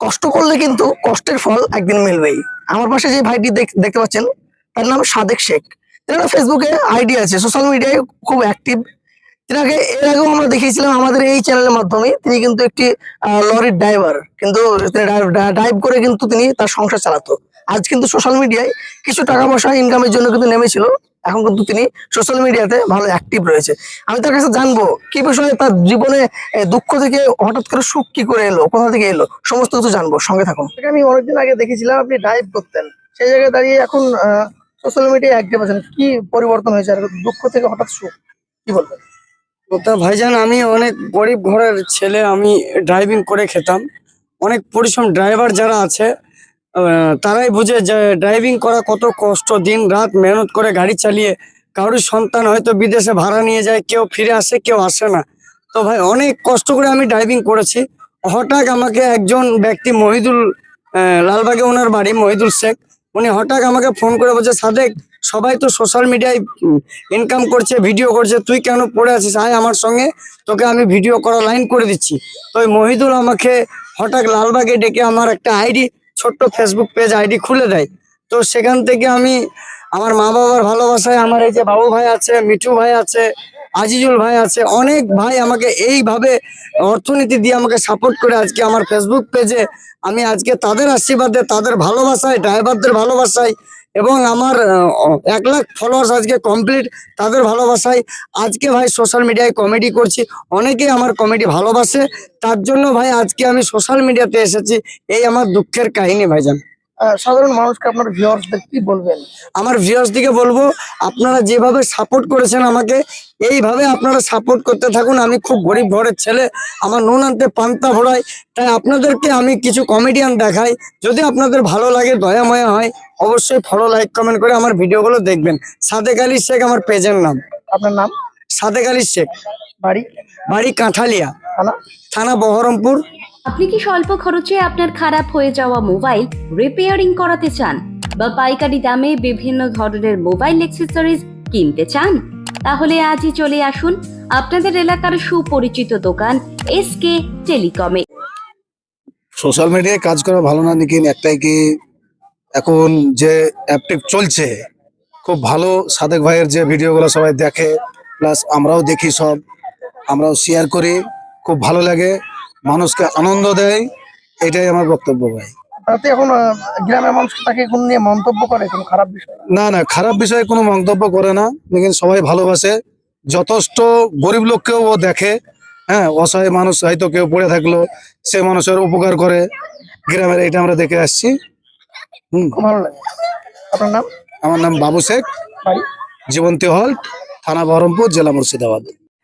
কষ্ট করলে কিন্তু কষ্টের ফল একদিন মিলবেই। আমার পাশে যে ভাইটি দেখতে পাচ্ছেন, তার নাম সাদেক শেখ। তেনার ফেসবুকে আইডি আছে সোশ্যাল মিডিয়ায় খুব অ্যাক্টিভ তিনাকে এর আগেও আমরা দেখিয়েছিলাম আমাদের এই চ্যানেলের মাধ্যমে। তিনি কিন্তু একটি লরির ড্রাইভার কিন্তু তিনি ড্রাইভ করে কিন্তু তিনি তার সংসার চালাতো। আজ কিন্তু সোশ্যাল মিডিয়ায় কিছু টাকা পয়সা ইনকামের জন্য কিন্তু নেমেছিল। এখন কিন্তু তিনি সোশ্যাল মিডিয়াতে ভালো অ্যাক্টিভ রয়েছে। আমি তার কাছে জানব কি বিষয়ে তার জীবনে দুঃখ থেকে হঠাৎ করে সুখ কি করে এলো কোথা থেকে এলো সমস্ত কিছু জানব সঙ্গে থাকুন। আমি অনেকদিন আগে দেখেছিলাম আপনি ড্রাইভ করতেন। সেই জায়গায় দাঁড়িয়ে এখন সোশ্যাল মিডিয়ায় অ্যাক্টিভ আছেন। কি পরিবর্তন হয়েছে আর দুঃখ থেকে হঠাৎ সুখ? কি বলবেন? ওটা ভাইজান আমি অনেক গরিব ঘরের ছেলে আমি ড্রাইভিং করে খেতাম। অনেক পরিশ্রম ড্রাইভার যারা আছে তারাই বুঝে যে ড্রাইভিং করা কত কষ্ট। দিন রাত মেহনত করে গাড়ি চালিয়ে কারোর সন্তান হয়তো বিদেশে ভাড়া নিয়ে যায়, কেউ ফিরে আসে, কেউ আসে না। তো ভাই, অনেক কষ্ট করে আমি ড্রাইভিং করেছি। হঠাৎ আমাকে একজন ব্যক্তি মহিদুল লালবাগে ওনার বাড়ি, মহিদুল শেখ, উনি হঠাৎ আমাকে ফোন করে বলছে, সাদেক, সবাই তো সোশ্যাল মিডিয়ায় ইনকাম করছে ভিডিও করছে, তুই কেন পড়ে আছিস? আয় আমার সঙ্গে, তোকে আমি ভিডিও করা লাইন করে দিচ্ছি। তো মহিদুল আমাকে হঠাৎ লালবাগে ডেকে আমার একটা আইডি ছোট্ট ফেসবুক পেজ আইডি খুলে দেয়। তো সেখান থেকে আমি আমার মা বাবার ভালোবাসায় আমার এই যে বাবু ভাই আছে, মিঠু ভাই আছে, আজিজুল ভাই আছে, অনেক ভাই আমাকে এইভাবে অর্থনীতি দিয়ে আমাকে সাপোর্ট করে আজকে আমার ফেসবুক পেজে আমি আজকে তাদের আশীর্বাদে, তাদের ভালোবাসায় ড্রাইভারদের ভালোবাসায় এবং আমার এক লাখ ফলোয়ার্স আজকে কমপ্লিট তাদের ভালোবাসায়। আজকে ভাই সোশ্যাল মিডিয়ায় কমেডি করছি। অনেকেই আমার কমেডি ভালোবাসে। তার জন্য ভাই আজকে আমি সোশ্যাল মিডিয়াতে এসেছি। এই আমার দুঃখের কাহিনী ভাইজান। সাধারণ মানুষকে আপনার ভিউয়ার্সদের কি বলবেন? আমার ভিউয়ার্স দিকে বলব আপনারা যেভাবে সাপোর্ট করেছেন আমাকে এইভাবে আপনারা সাপোর্ট করতে থাকুন। আমি খুব গরিব ঘরের ছেলে আমার নুন আনতে পান্তা ভরাই তাই আপনাদেরকে আমি কিছু কমেডিয়ান দেখাই। যদি আপনাদের ভালো লাগে দয়া ময়া হয় অবশ্যই ফলো লাইক কমেন্ট করে আমার ভিডিওগুলো দেখবেন। সাদেক আলী শেখ আমার পেজের নাম। আপনার নাম? সাদেক আলী শেখ। বাড়ি? বাড়ি কাঁঠালিয়া। থানা? থানা বহরমপুর। আপনি কি স্বল্প খরচে আপনার খারাপ হয়ে যাওয়া মোবাইল রিপেয়ারিং করাতে চান বা পাইকারি দামে বিভিন্ন ধরনের মোবাইল অ্যাক্সেসরিজ কিনতে চান? তাহলে আজই চলে আসুন আপনাদের এলাকার সুপরিচিত দোকান এসকে টেলিকমে সোশ্যাল মিডিয়ায় কাজ করা ভালো না নাকি একটাই কি এখন যে অ্যাপটি চলছে, খুব ভালো সাদেক ভাইয়ের যে ভিডিওগুলো সবাই দেখে, প্লাস আমরাও দেখি সব, আমরাও শেয়ার করি, খুব ভালো লাগে। মানুষকে আনন্দ দেয় এটাই আমার বক্তব্য ভাই। তাতে এখন গ্রামের মানুষ তাকে কোন নিয়ে মন্তব্য করে কোনো খারাপ বিষয়? না না খারাপ বিষয়ে কোনো মন্তব্য করে না লেকিন সবাই ভালোবাসে। যথেষ্ট গরিব লোককেও ও দেখে হ্যাঁ অসহায় মানুষ হয়তো কেউ পড়ে থাকল সে মানুষের উপকার করে। গ্রামের এটা আমরা দেখে আসছি। হুম। খুব ভালো লাগে। আপনার নাম? আমার নাম বাবু শেখ। জীবন্তী হল থানা বহরমপুর জেলা মুর্শিদাবাদ।